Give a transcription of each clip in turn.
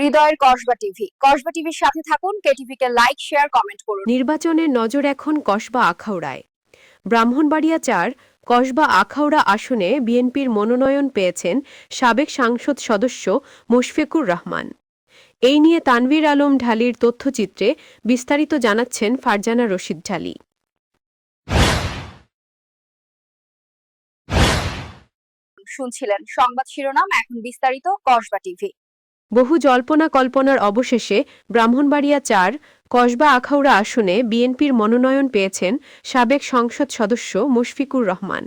হৃদয়ের কসবা টিভি। কসবা টিভির সাথে থাকুন কেটিভি কে লাইক শেয়ার কমেন্ট করুন। নির্বাচনের নজর এখন কসবা আখাউড়ায়। ব্রাহ্মণবাড়িয়া চার কসবা আখাউড়া আসনে বিএনপির মনোনয়ন পেয়েছেন সাবেক সাংসদ সদস্য মুশফিকুর রহমান। এই নিয়ে তানভীর আলম ঢালির তথ্যচিত্রে বিস্তারিত জানাচ্ছেন ফারজানা রশিদ ঢালি। শুনছিলেন সংবাদ শিরোনাম এখন বিস্তারিত কসবা টিভি। বহু জল্পনা কল্পনার অবশেষে ব্রাহ্মণবাড়িয়া চার, কসবা আখাউড়া আসনে বিএনপির মনোনয়ন পেয়েছেন সাবেক সংসদ সদস্য মুশফিকুর রহমান।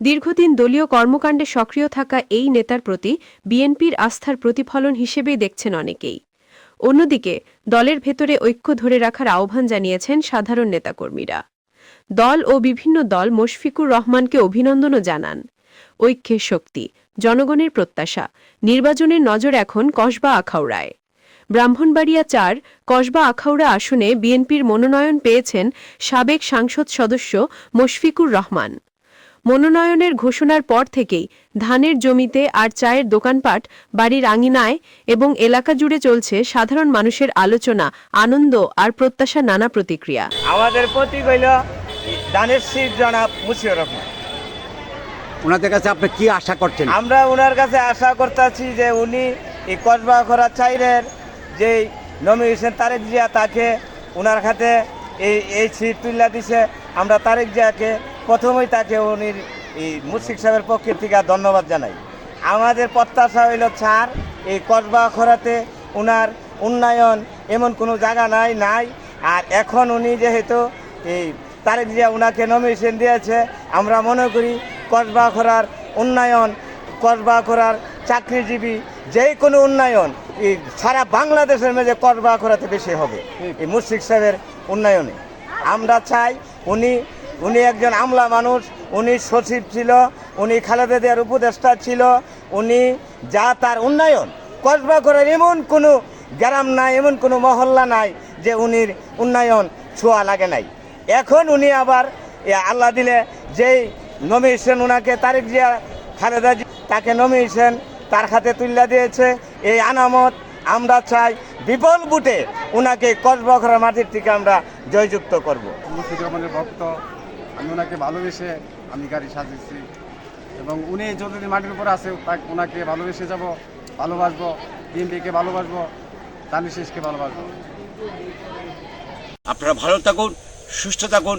দীর্ঘদিন দলীয় কর্মকাণ্ডে সক্রিয় থাকা এই নেতার প্রতি বিএনপির আস্থার প্রতিফলন হিসেবেই দেখছেন অনেকেই। অন্যদিকে, দলের ভেতরে ঐক্য ধরে রাখার আহ্বান জানিয়েছেন সাধারণ নেতাকর্মীরা। দল ও বিভিন্ন দল মুশফিকুর রহমানকে অভিনন্দনও জানান। ঐক্যের শক্তি, জনগণের প্রত্যাশা। নির্বাচনের নজর এখন কসবা আখাউড়ায়। ব্রাহ্মণবাড়িয়া চার, কসবা আখাউড়া আসনে বিএনপির মনোনয়ন পেয়েছেন সাবেক সাংসদ সদস্য মুশফিকুর রহমান। মনোনয়নের ঘোষণার পর থেকেই ধানের জমিতে আর চায়ের দোকানপাট, বাড়ির আঙিনায় এবং এলাকা জুড়ে চলছে সাধারণ মানুষের আলোচনা, আনন্দ আর প্রত্যাশা নানা প্রতিক্রিয়া। আমাদের প্রতীক হইল দানের শীত জনাব মুশিউর রহমান। ওনাদের কাছে আপনি কি আশা করছেন? আমরা ওনার কাছে আশা করতেছি যে উনি এই কসবা খরা চাইরের যে নমিনেশন তারেক জিয়া তাকে ওনার হাতে এই এই সিট তুলে দিছে। আমরা তারেক জিয়াকে প্রথমেই তাকে উনি এই মুশিক সাহেবের পক্ষ থেকে ধন্যবাদ জানাই। আমাদের প্রত্যাশা হইল ছাড় এই কসবা খরাতে ওনার উন্নয়ন এমন কোনো জায়গা নাই নাই। আর এখন উনি যেহেতু এই তারেক জিয়া ওনাকে নমিনেশন দিয়েছে, আমরা মনে করি কসবা খরার উন্নয়ন কসবা করার চাকরিজীবী যে কোনো উন্নয়ন, এই সারা বাংলাদেশের মধ্যে কসবা করাতে বেশি হবে এই মুশফিক সাহেবের উন্নয়নে। আমরা চাই উনি উনি একজন আমলা মানুষ, উনি সচিব ছিল, উনি খালেদা দেওয়ার উপদেষ্টা ছিল, উনি যা তার উন্নয়ন। কসবা করার এমন কোনো গ্রাম নাই, এমন কোনো মহল্লা নাই যে উনির উন্নয়ন ছোঁয়া লাগে নাই। এখন উনি আবার আল্লাহ দিলে যেই নমিনেশন ওনাকে তারিখ জিয়া খালেদা জি তাকে নমিনেশন তার হাতে তুলে দিয়েছে এই আনামত আমরা চাই বিপুল বুটে ওনাকে কসবখরা মাটির থেকে আমরা জয়যুক্ত করব। রহমানের ভক্ত আমি ওনাকে ভালোবেসে আমি গাড়ি সাজিয়েছি এবং উনি যতদিন মাটির উপর আছে তাকে ওনাকে ভালোবেসে যাব ভালোবাসবো বিএনপিকে ভালোবাসবো তানি শেষকে ভালোবাসবো আপনারা ভালো থাকুন সুস্থ থাকুন